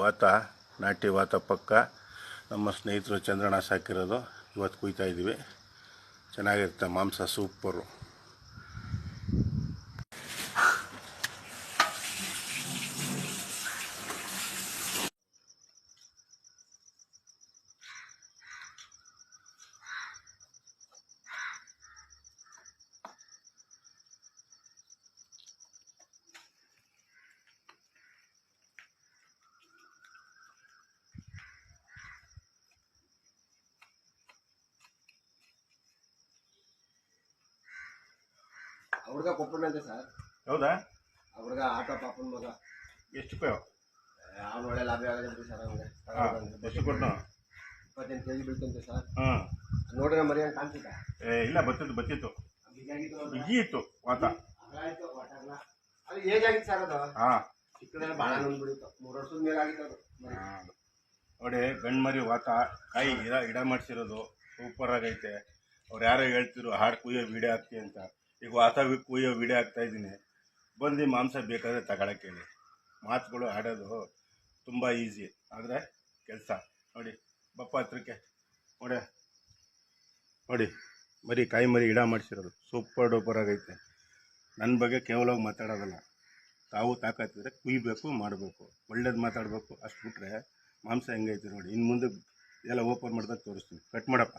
ವಾತ ನಾಟಿ ವಾತ ಪಕ್ಕ ನಮ್ಮ ಸ್ನೇಹಿತರು ಚಂದ್ರಣ ಸಾಕಿರೋದು. ಇವತ್ತು ಕುಯ್ತಾ ಇದ್ದೀವಿ. ಚೆನ್ನಾಗಿರುತ್ತೆ ಮಾಂಸ ಸೂಪರು. ಹುಡುಗ ಕೊಪ್ಪಣ್ಣಂತೆ ಸರ್. ಹೌದಾ? ಆ ಹುಡುಗ ಆಟೋ ಪಾಪನ ಮಗ. ಎಷ್ಟು ಕೊಯೋ ಅವ್ನು ಒಳ್ಳೆ ಲಾಭ ಆಗಿದೆ ಸರ್ ಅವ್ನಿಗೆ. ಎಷ್ಟು ಕೊಟ್ಟು ಇಪ್ಪತ್ತೆಂಟು ಕೆ ಜಿ ಬೀಳ್ತಂತೆ ಸರ್. ಹಾಂ. ನೋಡಿದ್ರೆ ಮರಿ ಹಂಗೆ ಕಾಣ್ತಿದ್ದ ಏ ಇಲ್ಲ ಬತ್ತಿತ್ತು ಬತ್ತಿತ್ತು. ಬಿಗಿ ಇತ್ತು ವಾತ ಆಯಿತು ವಾಟರ್ನ. ಅದು ಏಜ್ ಆಗಿತ್ತು ಸರ್ ಅದು? ಹಾಂ. ಚಿಕ್ಕದಲ್ಲಿ ಭಾಳ ನೊಂದ್ಬಿಡಿತ್ತು ಮೂರು ವರ್ಷದ ಮೇಲೆ ಆಗಿತ್ತು ಅದು. ನೋಡಿ ಗಂಡು ಮರಿ ವಾತ ಕಾಯಿ ಗಿಡ ಗಿಡ ಮಾಡಿಸಿರೋದು. ಸೂಪರ್ ಆಗೈತೆ. ಅವ್ರು ಯಾರೋ ಹೇಳ್ತಿರು ಹಾಡು ಕುಯ್ಯೋ ವಿಡಿಯೋ ಹಾಕ್ತಿ ಅಂತ. ಈಗ ವಾತ ವಿ- ಕುಯ್ಯೋ ವಿಡಿಯೋ ಆಗ್ತಾ ಇದ್ದೀನಿ. ಬಂದು ಮಾಂಸ ಬೇಕಾದರೆ ತಗೊಳಕ್ಕೆ ಹೇಳಿ. ಮಾತುಗಳು ಆಡೋದು ತುಂಬ ಈಸಿ ಆದರೆ ಕೆಲಸ. ನೋಡಿ, ಬಪ್ಪ ಹತ್ರಕ್ಕೆ. ನೋಡಿ. ನೋಡಿ, ಮರಿ ಕಾಯಿ ಮರಿ ಇಡ ಮಾಡಿಸಿರೋದು. ಸೂಪರ್ ಡೂಪರ್ ಆಗೈತೆ. ನನ್ನ ಬಗ್ಗೆ ಕೇವಲ ಮಾತಾಡೋದಲ್ಲ. ತಾವು ತಾಕತ್ತಿದ್ರೆ ಕುಯ್ಬೇಕು, ಮಾಡಬೇಕು. ಒಳ್ಳೇದು ಮಾತಾಡಬೇಕು. ಅಷ್ಟು ಬಿಟ್ಟರೆ ಮಾಂಸ ಹೆಂಗೈತೆ ನೋಡಿ. ಇನ್ನು ಮುಂದೆ ಎಲ್ಲ ಓಪನ್ ಮಾಡಿದಾಗ ತೋರಿಸ್ತೀನಿ. ಕಟ್ ಮಾಡಪ್ಪ.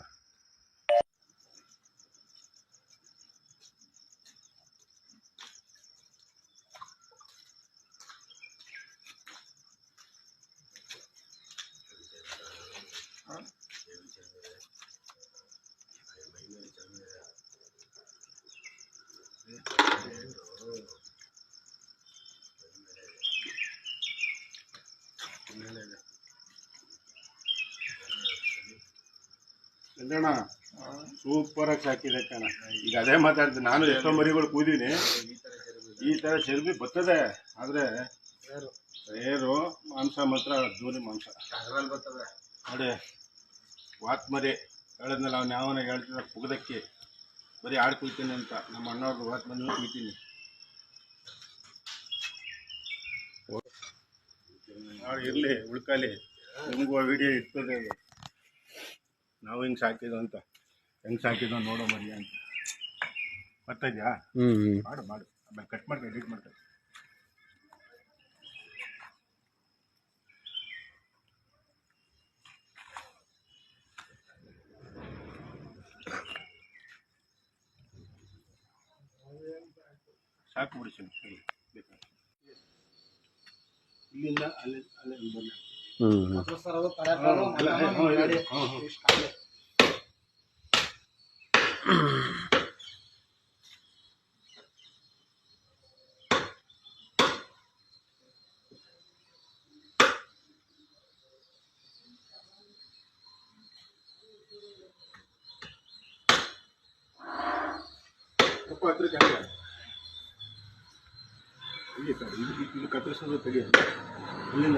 ಚಂದ್ರಣ್ಣ ಆಗಿ ಸಾಕಿದೆ ಕಣ. ಈಗ ಅದೇ ಮಾತಾಡ್ತೀನಿ, ನಾನು ಎಷ್ಟೋ ಮರಿಗಳು ಕೂದೀನಿ. ಈ ತರ ಚರ್ಬಿ ಬರ್ತದೆ, ಆದ್ರೆ ರೇರು ಮಾಂಸ ಮಾತ್ರ ದೂರಿ ಮಾಂಸ. ನೋಡಿ ವಾತ್ ಮರಿ ಹೇಳಿದ್ನಲ್ಲ, ಅವ್ನು ಯಾವನ ಹೇಳ್ತಿದ್ದ ಪುಗದಕ್ಕಿ ಬರೀ ಆಡಿ ಕುಯ್ತೀನಿ ಅಂತ. ನಮ್ಮ ಅಣ್ಣವ್ರದ್ದು ಹೊತ್ತು ಬಂದು ಕುಯ್ತೀನಿ. ಇರಲಿ ಉಳ್ಕಲಿ. ನಿಮಗೂ ವಿಡಿಯೋ ಇರ್ತದೆ ಅದು ನಾವು ಹಿಂಗೆ ಸಾಕಿದ್ದು ಅಂತ. ಹೆಂಗೆ ಸಾಕಿದ್ದು ನೋಡೋ ಮರಿ ಅಂತ. ಬರ್ತಾಯಿದ್ಯಾ ಮಾಡು ಮಾಡು. ಆಮೇಲೆ ಕಟ್ ಮಾಡಿ ಎಡಿಟ್ ಮಾಡ್ತಾರೆ ಸಾಕು ಬಿಡಿ ಸುಮ್ನೆ, ಸರಿ ಬೇಕಾದ್ರೆ. ಇಲ್ಲಿಂದ ಅಲ್ಲಿ ಅಲ್ಲಿ ಬನ್ನಿ ಅದು ಸರ್ ಅದು ಇಲ್ಲಿ ಸರ್ ಇದು ಇದು ಕತ್ತರಿಸೋದು ತೆಗಿ ಅಲ್ಲಿಂದ